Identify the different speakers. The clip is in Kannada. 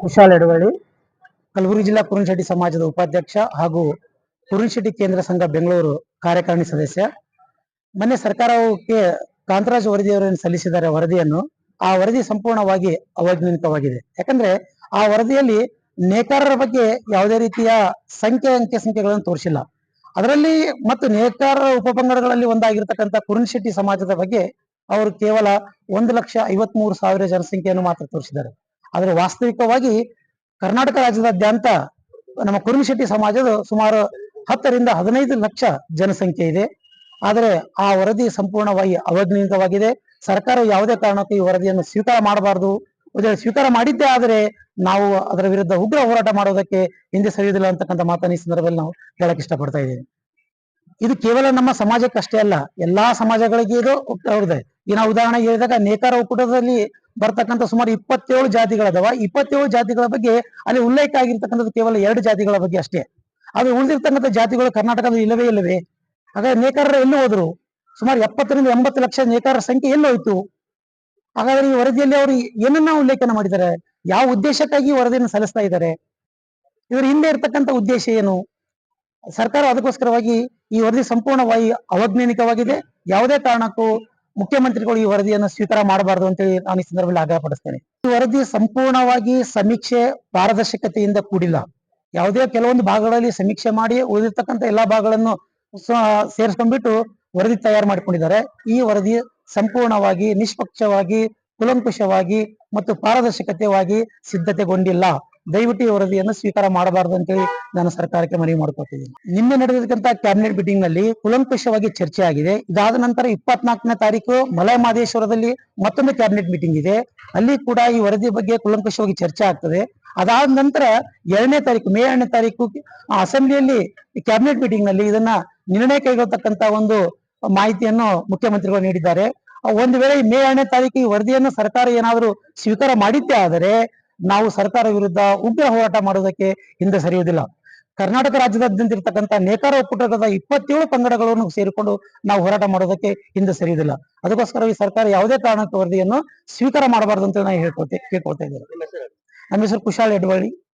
Speaker 1: ಕುಶಾಲ್ ಎಡವಳ್ಳಿ, ಕಲಬುರಗಿ ಜಿಲ್ಲಾ ಕುರುಣಶೆಟ್ಟಿ ಸಮಾಜದ ಉಪಾಧ್ಯಕ್ಷ ಹಾಗೂ ಕುರುಣಶೆಟ್ಟಿ ಕೇಂದ್ರ ಸಂಘ ಬೆಂಗಳೂರು ಕಾರ್ಯಕಾರಿಣಿ ಸದಸ್ಯ. ಮೊನ್ನೆ ಸರ್ಕಾರಕ್ಕೆ ಕಾಂತರಾಜ್ ವರದಿಯವರನ್ನು ಸಲ್ಲಿಸಿದ್ದಾರೆ ವರದಿಯನ್ನು. ಆ ವರದಿ ಸಂಪೂರ್ಣವಾಗಿ ಅವೈಜ್ಞಾನಿಕವಾಗಿದೆ. ಯಾಕಂದ್ರೆ ಆ ವರದಿಯಲ್ಲಿ ನೇಕಾರರ ಬಗ್ಗೆ ಯಾವುದೇ ರೀತಿಯ ಸಂಖ್ಯೆ, ಅಂಕೆ ಸಂಖ್ಯೆಗಳನ್ನು ತೋರಿಸಿಲ್ಲ. ಅದರಲ್ಲಿ ಮತ್ತು ನೇಕಾರರ ಉಪಪಂಗಡಗಳಲ್ಲಿ ಒಂದಾಗಿರ್ತಕ್ಕಂಥ ಕುರುಣಶೆಟ್ಟಿ ಸಮಾಜದ ಬಗ್ಗೆ ಅವರು ಕೇವಲ ಒಂದು ಲಕ್ಷ ಐವತ್ಮೂರು ಸಾವಿರ ಜನಸಂಖ್ಯೆಯನ್ನು ಮಾತ್ರ ತೋರಿಸಿದ್ದಾರೆ. ಆದರೆ ವಾಸ್ತವಿಕವಾಗಿ ಕರ್ನಾಟಕ ರಾಜ್ಯದಾದ್ಯಂತ ನಮ್ಮ ಕುರುಮಶೆಟ್ಟಿ ಸಮಾಜದ ಸುಮಾರು ಹತ್ತರಿಂದ ಹದಿನೈದು ಲಕ್ಷ ಜನಸಂಖ್ಯೆ ಇದೆ. ಆದರೆ ಆ ವರದಿ ಸಂಪೂರ್ಣವಾಗಿ ಅವೈಜ್ಞಾನಿಕವಾಗಿದೆ ಸರ್ಕಾರ ಯಾವುದೇ ಕಾರಣಕ್ಕೂ ಈ ವರದಿಯನ್ನು ಸ್ವೀಕಾರ ಮಾಡಬಾರದು. ಸ್ವೀಕಾರ ಮಾಡಿದ್ದೇ ಆದರೆ ನಾವು ಅದರ ವಿರುದ್ಧ ಉಗ್ರ ಹೋರಾಟ ಮಾಡೋದಕ್ಕೆ ಹಿಂದೆ ಸರಿಯುವುದಿಲ್ಲ ಅಂತಕ್ಕಂಥ ಮಾತನ್ನ ಈ ಸಂದರ್ಭದಲ್ಲಿ ನಾವು ಹೇಳಕ್ ಇಷ್ಟಪಡ್ತಾ ಇದ್ದೇವೆ ಇದು ಕೇವಲ ನಮ್ಮ ಸಮಾಜಕ್ಕಷ್ಟೇ ಅಲ್ಲ, ಎಲ್ಲಾ ಸಮಾಜಗಳಿಗೆ ಇದು ಅವ್ರದ್ದೆ ಈಗ ನಾವು ಉದಾಹರಣೆಗೆ ಹೇಳಿದಾಗ ನೇಕಾರ ಒಕ್ಕೂಟದಲ್ಲಿ ಬರ್ತಕ್ಕಂಥ ಸುಮಾರು ಇಪ್ಪತ್ತೇಳು ಜಾತಿಗಳದವ ಇಪ್ಪತ್ತೇಳು ಜಾತಿಗಳ ಬಗ್ಗೆ ಅಲ್ಲಿ ಉಲ್ಲೇಖ ಆಗಿರ್ತಕ್ಕಂಥದ್ದು ಕೇವಲ ಎರಡು ಜಾತಿಗಳ ಬಗ್ಗೆ ಅಷ್ಟೇ. ಅದು ಉಳಿದಿರ್ತಕ್ಕಂಥ ಜಾತಿಗಳು ಕರ್ನಾಟಕದಲ್ಲಿ ಇಲ್ಲವೇ ಇಲ್ಲವೇ? ಹಾಗಾದ್ರೆ ನೇಕಾರರು ಎಲ್ಲಿ ಹೋದ್ರು? ಸುಮಾರು ಎಪ್ಪತ್ತರಿಂದ ಎಂಬತ್ತು ಲಕ್ಷ ನೇಕಾರರ ಸಂಖ್ಯೆ ಎಲ್ಲಿ ಹೋಯ್ತು? ಹಾಗಾದ್ರೆ ಈ ವರದಿಯಲ್ಲಿ ಅವರು ಏನನ್ನ ಉಲ್ಲೇಖನ ಮಾಡಿದ್ದಾರೆ? ಯಾವ ಉದ್ದೇಶಕ್ಕಾಗಿ ವರದಿಯನ್ನು ಸಲ್ಲಿಸ್ತಾ ಇದ್ದಾರೆ? ಇದರ ಹಿಂದೆ ಇರ್ತಕ್ಕಂಥ ಉದ್ದೇಶ ಏನು? ಸರ್ಕಾರ ಅದಕ್ಕೋಸ್ಕರವಾಗಿ ಈ ವರದಿ ಸಂಪೂರ್ಣವಾಗಿ ಅವೈಜ್ಞಾನಿಕವಾಗಿದೆ. ಯಾವುದೇ ಕಾರಣಕ್ಕೂ ಮುಖ್ಯಮಂತ್ರಿಗಳು ಈ ವರದಿಯನ್ನು ಸ್ವೀಕಾರ ಮಾಡಬಾರದು ಅಂತೇಳಿ ನಾನು ಈ ಸಂದರ್ಭದಲ್ಲಿ ಆಗ್ರಹಪಡಿಸ್ತೇನೆ. ಈ ವರದಿ ಸಂಪೂರ್ಣವಾಗಿ ಸಮೀಕ್ಷೆ ಪಾರದರ್ಶಕತೆಯಿಂದ ಕೂಡಿಲ್ಲ. ಯಾವುದೇ ಕೆಲವೊಂದು ಭಾಗಗಳಲ್ಲಿ ಸಮೀಕ್ಷೆ ಮಾಡಿ ಉಳಿದಿರ್ತಕ್ಕಂಥ ಎಲ್ಲಾ ಭಾಗಗಳನ್ನು ಸೇರಿಸ್ಕೊಂಡ್ಬಿಟ್ಟು ವರದಿ ತಯಾರು ಮಾಡಿಕೊಂಡಿದ್ದಾರೆ. ಈ ವರದಿ ಸಂಪೂರ್ಣವಾಗಿ ನಿಷ್ಪಕ್ಷವಾಗಿ, ಕುಲಂಕುಷವಾಗಿ ಮತ್ತು ಪಾರದರ್ಶಕತೆಯಾಗಿ ಸಿದ್ಧತೆಗೊಂಡಿಲ್ಲ. ದಯವಿಟ್ಟು ಈ ವರದಿಯನ್ನು ಸ್ವೀಕಾರ ಮಾಡಬಾರದು ಅಂತೇಳಿ ನಾನು ಸರ್ಕಾರಕ್ಕೆ ಮನವಿ ಮಾಡ್ಕೊತಿದ್ದೀನಿ. ನಿನ್ನೆ ನಡೆದಿರ್ತಕ್ಕಂಥ ಕ್ಯಾಬಿನೆಟ್ ಮೀಟಿಂಗ್ನಲ್ಲಿ ಕುಲಂಕುಷವಾಗಿ ಚರ್ಚೆ ಆಗಿದೆ. ಇದಾದ ನಂತರ ಇಪ್ಪತ್ನಾಲ್ಕನೇ ತಾರೀಕು ಮಲಯ ಮಹದೇಶ್ವರದಲ್ಲಿ ಮತ್ತೊಂದು ಕ್ಯಾಬಿನೆಟ್ ಮೀಟಿಂಗ್ ಇದೆ. ಅಲ್ಲಿ ಕೂಡ ಈ ವರದಿ ಬಗ್ಗೆ ಕುಲಂಕುಷವಾಗಿ ಚರ್ಚೆ ಆಗ್ತದೆ. ಅದಾದ ನಂತರ ಎರಡನೇ ತಾರೀಕು, ಮೇ ಎರಡನೇ ತಾರೀಕು ಅಸೆಂಬ್ಲಿಯಲ್ಲಿ ಕ್ಯಾಬಿನೆಟ್ ಮೀಟಿಂಗ್ನಲ್ಲಿ ಇದನ್ನ ನಿರ್ಣಯ ಕೈಗೊಳ್ಳತಕ್ಕಂತ ಒಂದು ಮಾಹಿತಿಯನ್ನು ಮುಖ್ಯಮಂತ್ರಿಗಳು ನೀಡಿದ್ದಾರೆ. ಒಂದು ವೇಳೆ ಮೇ ಎರಡನೇ ತಾರೀಕು ಈ ವರದಿಯನ್ನು ಸರ್ಕಾರ ಏನಾದರೂ ಸ್ವೀಕಾರ ಮಾಡಿದ್ದೇ ಆದರೆ ನಾವು ಸರ್ಕಾರ ವಿರುದ್ಧ ಉಗ್ರ ಹೋರಾಟ ಮಾಡುವುದಕ್ಕೆ ಹಿಂದೆ ಸರಿಯುವುದಿಲ್ಲ. ಕರ್ನಾಟಕ ರಾಜ್ಯದಾದ್ಯಂತ ಇರ್ತಕ್ಕಂಥ ನೇಕಾರ ಒಕ್ಕೂಟದ ಇಪ್ಪತ್ತೇಳು ಪಂಗಡಗಳನ್ನು ಸೇರಿಕೊಂಡು ನಾವು ಹೋರಾಟ ಮಾಡೋದಕ್ಕೆ ಹಿಂದೆ ಸರಿಯುವುದಿಲ್ಲ. ಅದಕ್ಕೋಸ್ಕರ ಈ ಸರ್ಕಾರ ಯಾವುದೇ ಕಾರಣಕ್ಕೆ ವರದಿಯನ್ನು ಸ್ವೀಕಾರ ಮಾಡಬಾರದು ಅಂತ ನಾನು ಹೇಳ್ಕೊತೆ ಕೇಳ್ಕೊಳ್ತಾ ಇದ್ದೇನೆ. ನಮ್ಮ ಹೆಸರು? ಕುಶಾಲ್ ಎಡ್ವಳ್ಳಿ